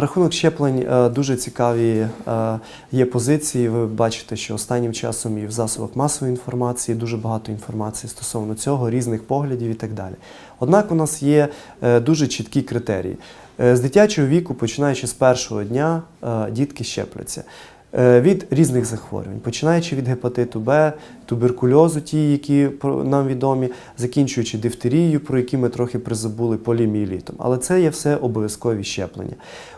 Рахунок щеплень е, дуже цікаві е, є позиції. Ви бачите, що останнім часом і в засобах масової інформації дуже багато інформації стосовно цього, різних поглядів і так далі. Однак у нас є е, дуже чіткі критерії. З дитячого віку, починаючи з першого дня, дітки щепляться. Е, Від різних захворювань, починаючи від гепатиту Б, туберкульозу, ті, які нам відомі, закінчуючи дифтерією, про які ми трохи призабули, поліміелітом. Але це є все обов'язкові щеплення.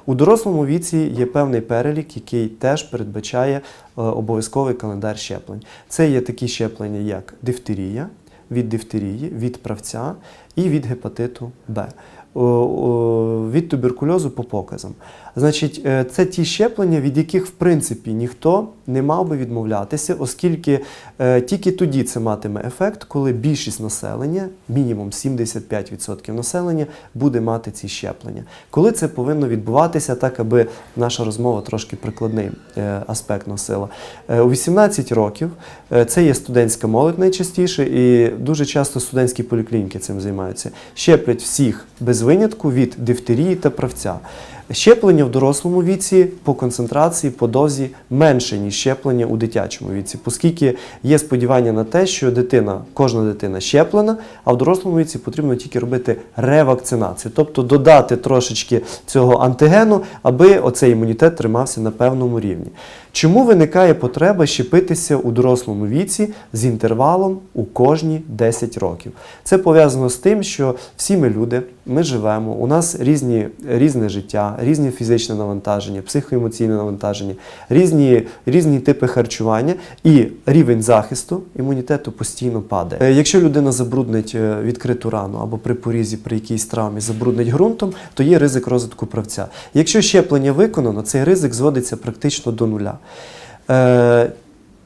У дорослому віці є певний перелік, який теж передбачає е, обов'язковий календар щеплень. Це є такі щеплення, як дифтерія, від дифтерії, від правця і від гепатиту Б. О, Від туберкульозу по показам. Значить, е, це ті щеплення, від яких в принципі ніхто не мав би відмовлятися, оскільки е, тільки тоді це матиме ефект, коли більшість населення, мінімум 75% населення, буде мати ці щеплення. Коли це повинно відбуватися, так аби наша розмова трошки прикладний е, аспект носила. Е, У 18 років е, це є студентська молодь найчастіше, і дуже часто студентські поліклініки цим займаються. Щеплять всіх без винятку від дифтерії та правця. Щеплення в дорослому віці по концентрації, по дозі менше, ніж щеплення у дитячому віці, оскільки є сподівання на те, що дитина, кожна дитина щеплена, а в дорослому віці потрібно тільки робити ревакцинацію, тобто додати трошечки цього антигену, аби оцей імунітет тримався на певному рівні. Чому виникає потреба щепитися у дорослому віці з інтервалом у кожні 10 років? Це пов'язано з тим, що всі ми люди, ми живемо, у нас різні, різне життя, різні фізичне навантаження, психоемоційне навантаження, різні, різні типи харчування і рівень захисту імунітету постійно падає. Е, Якщо людина забруднить е, відкриту рану або при порізі при якійсь травмі забруднить ґрунтом, то є ризик розвитку правця. Якщо щеплення виконано, цей ризик зводиться практично до нуля.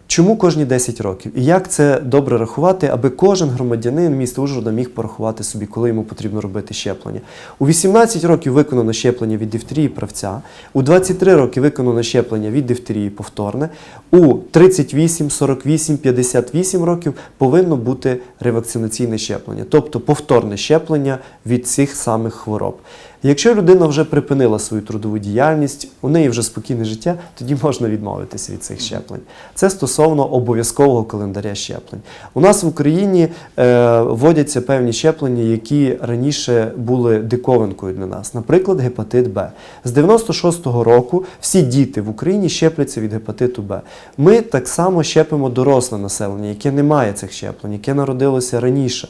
Чому кожні 10 років? І як це добре рахувати, аби кожен громадянин міста Ужгорода міг порахувати собі, коли йому потрібно робити щеплення? У 18 років виконано щеплення від дифтерії правця, у 23 роки виконано щеплення від дифтерії повторне, у 38, 48, 58 років повинно бути ревакцинаційне щеплення, тобто повторне щеплення від цих самих хвороб. Якщо людина вже припинила свою трудову діяльність, у неї вже спокійне життя, тоді можна відмовитися від цих щеплень. Це стосовно обов'язкового календаря щеплень. У нас в Україні е, вводяться певні щеплення, які раніше були диковинкою для нас. Наприклад, гепатит Б. З 96-го року всі діти в Україні щепляться від гепатиту Б. Ми так само щепимо доросле населення, яке не має цих щеплень, яке народилося раніше.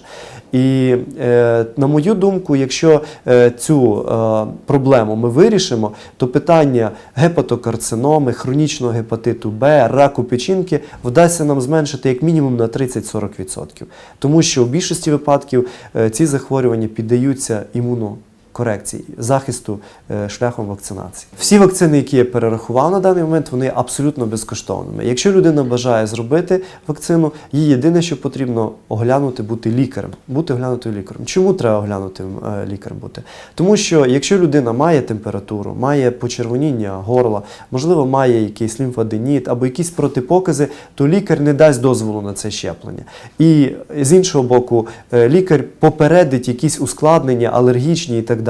І е, на мою думку, якщо е, цю е, проблему ми вирішимо, то питання гепатокарциноми, хронічного гепатиту Б, раку печінки вдасться нам зменшити як мінімум на 30-40%. Тому що у більшості випадків ці захворювання піддаються імуно корекції, захисту е, шляхом вакцинації. Всі вакцини, які я перерахував на даний момент, вони абсолютно безкоштовними. Якщо людина бажає зробити вакцину, їй єдине, що потрібно оглянути, бути лікарем. Бути оглянутою лікарем. Чому треба оглянутим е, лікарем бути? Тому що якщо людина має температуру, має почервоніння горла, можливо, має якийсь лімфаденіт або якісь протипокази, то лікар не дасть дозволу на це щеплення. І з іншого боку, е, лікар попередить якісь ускладнення, алергічні і так далі.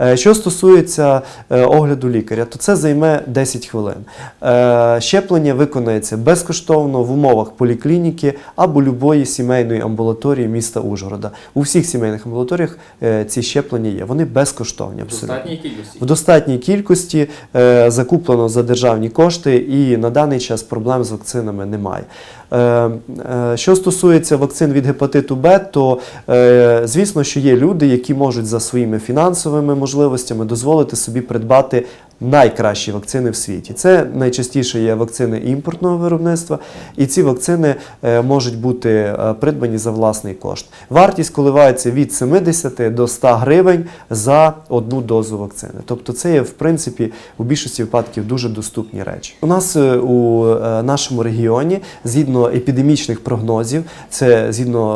Е, Що стосується е, огляду лікаря, то це займе 10 хвилин. Е, Щеплення виконається безкоштовно в умовах поліклініки або любої сімейної амбулаторії міста Ужгорода. У всіх сімейних амбулаторіях ці щеплення є. Вони безкоштовні. В достатній кількості. В достатній кількості закуплено за державні кошти, і на даний час проблем з вакцинами немає. Е, е, що стосується вакцин від гепатиту Б, то е, звісно, що є люди, які можуть за своїми фінансовими можливостями дозволити собі придбати найкращі вакцини в світі. Це найчастіше є вакцини імпортного виробництва, і ці вакцини е, можуть бути е, придбані за власний кошт. Вартість коливається від 70 до 100 гривень за одну дозу вакцини. Тобто, це є в принципі у більшості випадків дуже доступні речі. У нас е, у нашому регіоні, згідно епідемічних прогнозів, це згідно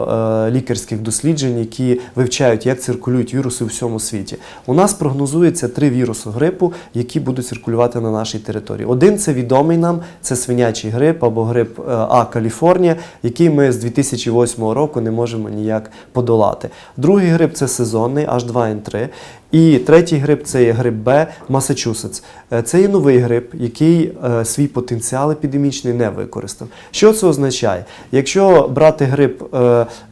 лікарських досліджень, які вивчають, як циркулюють віруси у всьому світі. У нас прогнозується три віруси грипу, які будуть циркулювати на нашій території. Один це відомий нам, це свинячий грип або грип е, А Каліфорнія, який ми з 2008 року не можемо ніяк подолати. Другий грип це сезонний H2N3. І третій грип це є грип Б, Масачусетс. Е, Це є новий грип, який е, свій потенціал епідемічний не використав. Що це означає? Якщо брати грип,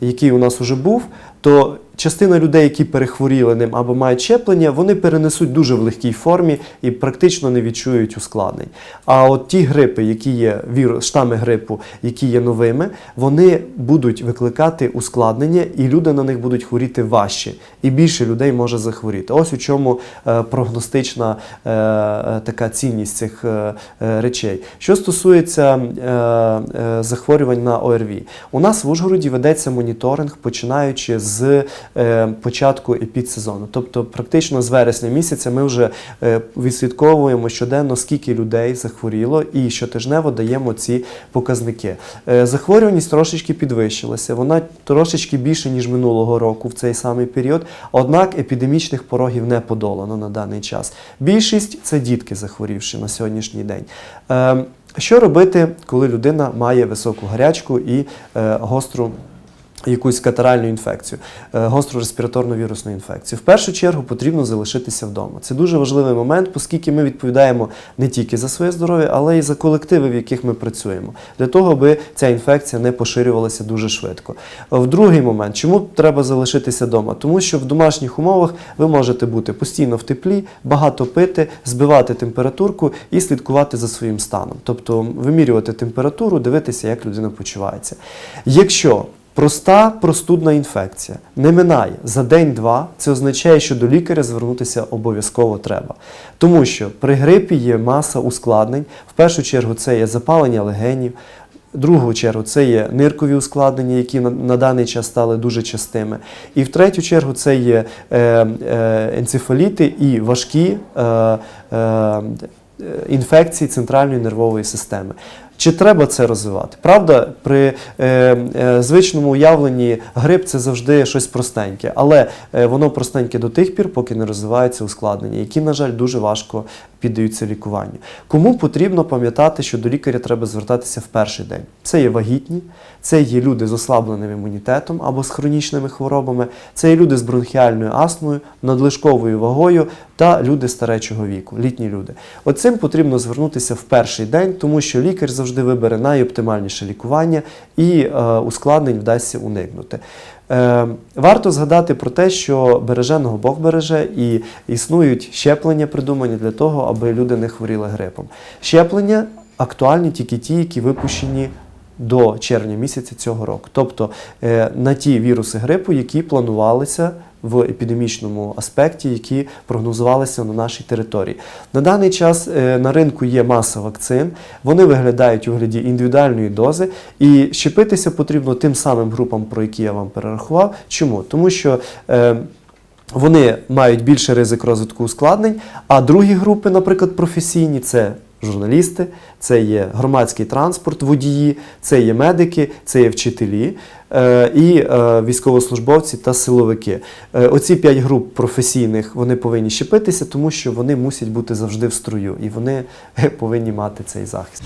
який у нас вже був, то частина людей, які перехворіли ним або мають щеплення, вони перенесуть дуже в легкій формі і практично не відчують ускладнень. А от ті грипи, які є вірус, штами грипу, які є новими, вони будуть викликати ускладнення, і люди на них будуть хворіти важче, і більше людей може захворіти. Ось у чому е, прогностична е, така цінність цих е, речей. Що стосується захворювань на ОРВІ, у нас в Ужгороді ведеться моніторинг, починаючи з початку епідсезону. Тобто, практично з вересня місяця ми вже е, відслідковуємо щоденно, скільки людей захворіло, і щотижнево даємо ці показники. Е, захворюваність трошечки підвищилася, вона трошечки більше, ніж минулого року в цей самий період, однак епідемічних порогів не подолано на даний час. Більшість це дітки захворівши на сьогоднішній день. Е, що робити, коли людина має високу гарячку і е, гостру якусь катаральну інфекцію, е, гостру респіраторну вірусну інфекцію? В першу чергу потрібно залишитися вдома. Це дуже важливий момент, оскільки ми відповідаємо не тільки за своє здоров'я, але й за колективи, в яких ми працюємо, для того, аби ця інфекція не поширювалася дуже швидко. В другий момент, чому треба залишитися вдома? Тому що в домашніх умовах ви можете бути постійно в теплі, багато пити, збивати температурку і слідкувати за своїм станом, тобто вимірювати температуру, дивитися, як людина почувається. Якщо Проста простудна інфекція не минає за день-два. Це означає, що до лікаря звернутися обов'язково треба. Тому що при грипі є маса ускладнень. В першу чергу це є запалення легенів. В другу чергу це є ниркові ускладнення, які на, на даний час стали дуже частими. І в третю чергу це є е, е, енцефаліти і важкі е, е, інфекції центральної нервової системи. Чи треба це розвивати? Правда, при е, е, звичному уявленні грип це завжди щось простеньке, але е, воно простеньке до тих пір, поки не розвиваються ускладнення, які, на жаль, дуже важко піддаються лікуванню. Кому потрібно пам'ятати, що до лікаря треба звертатися в перший день? Це є вагітні, це є люди з ослабленим імунітетом або з хронічними хворобами, це є люди з бронхіальною астмою, надлишковою вагою та люди старечого віку, літні люди. Оцим потрібно звернутися в перший день, тому що лікар завжди вибере найоптимальніше лікування і е, ускладнень вдасться уникнути. Е, варто згадати про те, що береженого Бог береже, і існують щеплення, придумані для того, аби люди не хворіли грипом. Щеплення актуальні тільки ті, які випущені до червня місяця цього року, тобто е, на ті віруси грипу, які планувалися в епідемічному аспекті, які прогнозувалися на нашій території. На даний час е, на ринку є маса вакцин, вони виглядають у вигляді індивідуальної дози, і щепитися потрібно тим самим групам, про які я вам перерахував. Чому? Тому що е, вони мають більший ризик розвитку ускладнень, а другі групи, наприклад, професійні, це журналісти, це є громадський транспорт, водії, це є медики, це є вчителі е, і е, військовослужбовці та силовики. Е, оці п'ять груп професійних вони повинні щепитися, тому що вони мусять бути завжди в строю і вони повинні мати цей захист.